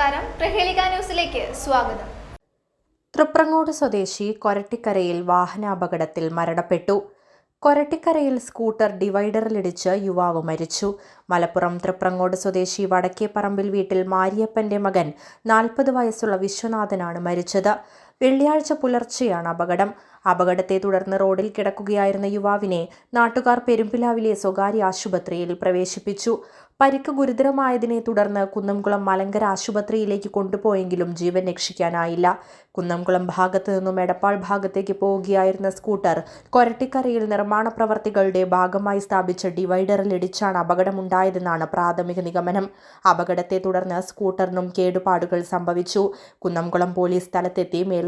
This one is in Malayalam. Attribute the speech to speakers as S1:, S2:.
S1: നമസ്കാരം. പ്രഹേളിക ന്യൂസിലേക്ക് സ്വാഗതം.
S2: തൃപ്രങ്ങോട് സ്വദേശി കൊരട്ടിക്കരയിൽ വാഹനാപകടത്തിൽ മരണപ്പെട്ടു. കൊരട്ടിക്കരയിൽ സ്കൂട്ടർ ഡിവൈഡറിലിടിച്ച് യുവാവ് മരിച്ചു. മലപ്പുറം തൃപ്രങ്ങോട് സ്വദേശി വടക്കേപ്പറമ്പിൽ വീട്ടിൽ മാരിയപ്പന്റെ മകൻ നാൽപ്പത് വയസ്സുള്ള വിശ്വനാഥനാണ് മരിച്ചത്. വെള്ളിയാഴ്ച പുലർച്ചെയാണ് അപകടം. അപകടത്തെ തുടർന്ന് റോഡിൽ കിടക്കുകയായിരുന്ന യുവാവിനെ നാട്ടുകാർ പെരുമ്പിലാവിലെ സ്വകാര്യ ആശുപത്രിയിൽ പ്രവേശിപ്പിച്ചു. പരിക്ക് ഗുരുതരമായതിനെ തുടർന്ന് കുന്നംകുളം മലങ്കര ആശുപത്രിയിലേക്ക് കൊണ്ടുപോയെങ്കിലും ജീവൻ രക്ഷിക്കാനായില്ല. കുന്നംകുളം ഭാഗത്ത് നിന്നും എടപ്പാൾ ഭാഗത്തേക്ക് പോവുകയായിരുന്ന സ്കൂട്ടർ കൊരട്ടിക്കരയിൽ നിർമ്മാണ പ്രവർത്തികളുടെ ഭാഗമായി സ്ഥാപിച്ച ഡിവൈഡറിൽ ഇടിച്ചാണ് അപകടമുണ്ടായതെന്നാണ് പ്രാഥമിക നിഗമനം. അപകടത്തെ തുടർന്ന് സ്കൂട്ടറിനും കേടുപാടുകൾ സംഭവിച്ചു. കുന്നംകുളം പോലീസ് സ്ഥലത്തെത്തി